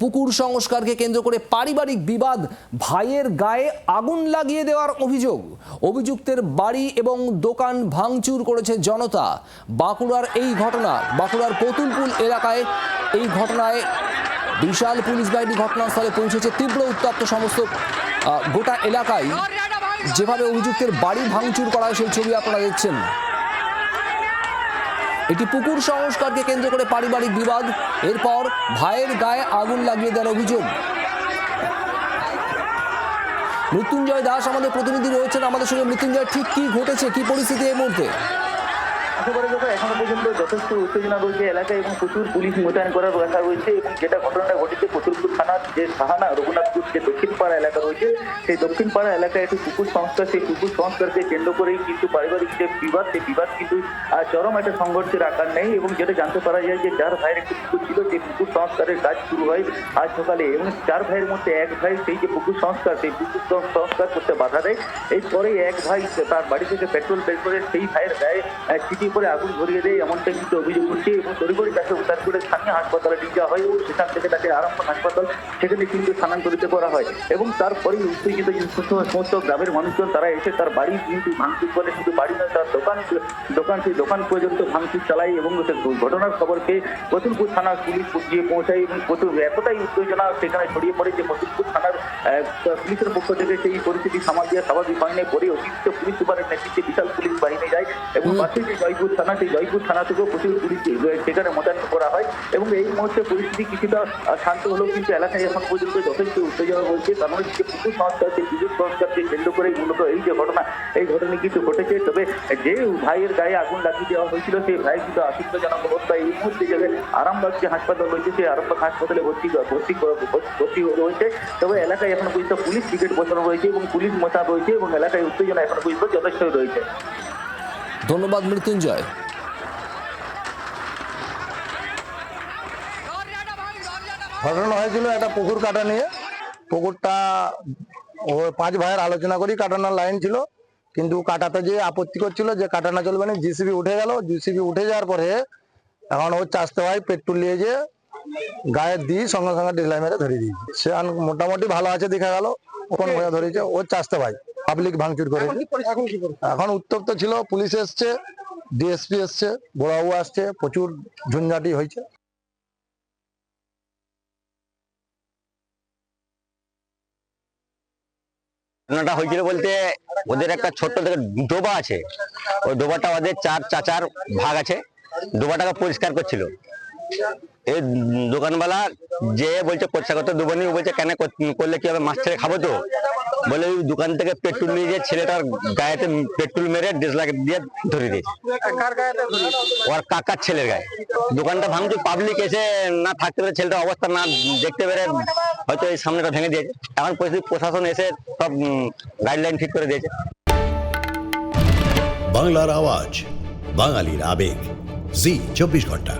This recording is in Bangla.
পুকুর সংস্কারকে কেন্দ্র করে পারিবারিক বিবাদ, ভাইয়ের গায়ে আগুন লাগিয়ে দেওয়ার অভিযোগ। অভিযুক্তের বাড়ি এবং দোকান ভাঙচুর করেছে জনতা। বাঁকুড়ার এই ঘটনা, বাঁকুড়ার কতুলপুল এলাকায় এই ঘটনায় বিশাল পুলিশ বাহিনী ঘটনাস্থলে পৌঁছেছে। তীব্র উত্তপ্ত সমস্ত গোটা এলাকায় যেভাবে অভিযুক্তের বাড়ি ভাঙচুর করা সেই ছবি আপনারা দেখছেন। এটি পুকুর সংস্কারকে কেন্দ্র করে পারিবারিক বিবাদ। এরপর ভাইয়ের গায়ে আগুন লাগিয়ে দেওয়ার অভিযোগ। মৃত্যুঞ্জয় দাস আমাদের প্রতিনিধি রয়েছেন। আমাদের সঙ্গে মৃত্যুঞ্জয়, ঠিক কি ঘটেছে? কি পরিস্থিতি এই মুহূর্তে? দেখো, এখনও পর্যন্ত যথেষ্ট উত্তেজনা রয়েছে এলাকায় এবং প্রচুর পুলিশ মোতায়েন করার কথা রয়েছে এবং যেটা ঘটনাটা ঘটেছে কতুলপুর থানার যে সাহানা রঘুনাথপুর, যে দক্ষিণ পাড়া এলাকা রয়েছে, সেই দক্ষিণ পাড়া এলাকায় একটি পুকুর সংস্কার, সেই পুকুর সংস্কারকে কেন্দ্র করেই কিন্তু পারিবারিক যে বিবাদ, সেই বিবাদ কিন্তু চরম একটা সংঘর্ষের আকার নেই এবং যেটা জানতে পারা যায় যে যার ভাইয়ের একটি পুকুর ছিল, সেই পুকুর সংস্কারের কাজ শুরু হয় আজ সকালে এবং চার ভাইয়ের মধ্যে এক ভাই সেই যে পুকুর সংস্কার, সেই পুকুর সংস্কার করতে বাধা দেয়। এরপরে এক ভাই তার বাড়ি থেকে পেট্রোল বের করে সেই ভাইয়ের গায়ে চিঠি করে আগুন ধরিয়ে দেয় এমনটা কিন্তু অভিযোগ উঠছে এবং তড়িঘড়ি তাকে উদ্ধার করে স্থানীয় হাসপাতালে নিয়ে যাওয়া হয় এবং সেখান থেকে তাকে আরামবাগ হাসপাতাল সেখানে কিন্তু স্থানান্তরিত করা হয়। এবং তারপরেই উত্তেজিত সমস্ত- গ্রামের মানুষজন তারা এসে তার বাড়ি কিন্তু ভাঙচুর করে, শুধু বাড়ি নয়, তার দোকান দোকান সেই দোকান পর্যন্ত ভাঙচুর চালায় এবং ঘটনার খবর পেয়ে কতুলপুর থানার পুলিশ গিয়ে পৌঁছায় এবং কতুল এতটাই উত্তেজনা সেখানে ছড়িয়ে পড়ে যে কতুলপুর থানার পুলিশের পক্ষ থেকে সেই পরিস্থিতি সামাল দিয়ে স্বাভাবিক হয়নি। পরে অতিরিক্ত পুলিশ সুপারের নেতৃত্বে বিশাল পুলিশ বাহিনী এবং পাশে যে জয়পুর থানা সেই জয়পুর থানা থেকেও প্রচুর পুলিশ সেখানে মোতায়েন করা হয় এবং এই মুহূর্তে পরিস্থিতি কিছুটা শান্ত হলেও কিন্তু এলাকায় এখন পর্যন্ত যথেষ্ট উত্তেজনা রয়েছে। তার মানে যে পুকুর সংস্কার সেই পুকুর সংস্কারকে কেন্দ্র করে মূলত এই যে ঘটনা এই ঘটনা কিন্তু ঘটেছে। তবে যে ভাইয়ের গায়ে আগুন লাগিয়ে দেওয়া হয়েছিল সেই ভাই কিন্তু আশঙ্কাজনক অবস্থায় এই মুহূর্তে যাবে আরামবাগ যে হাসপাতাল রয়েছে সেই আরামবাগ হাসপাতালে ভর্তি ভর্তি ভর্তি রয়েছে। তবে এলাকায় এখন পর্যন্ত পুলিশ ব্রিগেড বসানো রয়েছে এবং পুলিশ মোতায়েন রয়েছে এবং এলাকায় উত্তেজনা এখন পর্যন্ত যথেষ্ট রয়েছে। ধন্যবাদ মৃত্যুঞ্জয়। ঘটনা হয়েছিল একটা পুকুর কাটা নিয়ে। পুকুরটা ও পাঁচ ভাইয়ের আলোচনা করি কাটানোর লাইন ছিল। কিন্তু কাটাতে যে আপত্তি করছিল যে কাটানো চলবে না জিসিবি উঠে গেল। জিসিবি উঠে যাওয়ার পরে এখন ও চাষতে ভাই পেট্রোল নিয়ে যে গায়ে দিয়ে সঙ্গে সঙ্গে ডিসলাই মেরে ধরে দিয়েছে। সে আন- মোটামুটি ভালো আছে দেখা গেল। ওখানে ধরেছে ও চাষতে ভাই। পাবলিক ভাঙচুর করে। এখন উত্তপ্ত ছিল পুলিশ এসছে ডিএসপি এসছে বড়াবু আসছে প্রচুর ঝুঞ্ঝাটি হয়েছে। ঘটনাটা হয়েছিল বলতে ওদের একটা ছোট্ট থেকে ডোবা আছে। ওই ডোবাটা ওদের চার চাচার ভাগ আছে। ডোবাটাকে পরিষ্কার করছিল। এই দোকানওয়ালা যে বলছে পরিষ্কার করতে দেবো বলছে কেন করলে কি হবে? মাছ ছেড়ে খাব তো? বলে ওই দোকান থেকে পেট্রোল নিয়ে যে ছেলেটার গায়েতে পেট্রোল মেরে ডিসলাইক দিয়ে ধরে দিয়েছে। ওর কাকার ছেলের গায়ে। দোকানটা ভাঙছে পাবলিক এসে না থাকতে পেরে ছেলেটার অবস্থা না দেখতে পেরে হয়তো এই সামনেটা ভেঙে দিয়েছে। এখন পরিস্থিতি প্রশাসন এসে সব গাইডলাইন ঠিক করে দিয়েছে। বাংলার আওয়াজ বাঙালির আবেগ। জি চব্বিশ ঘণ্টা।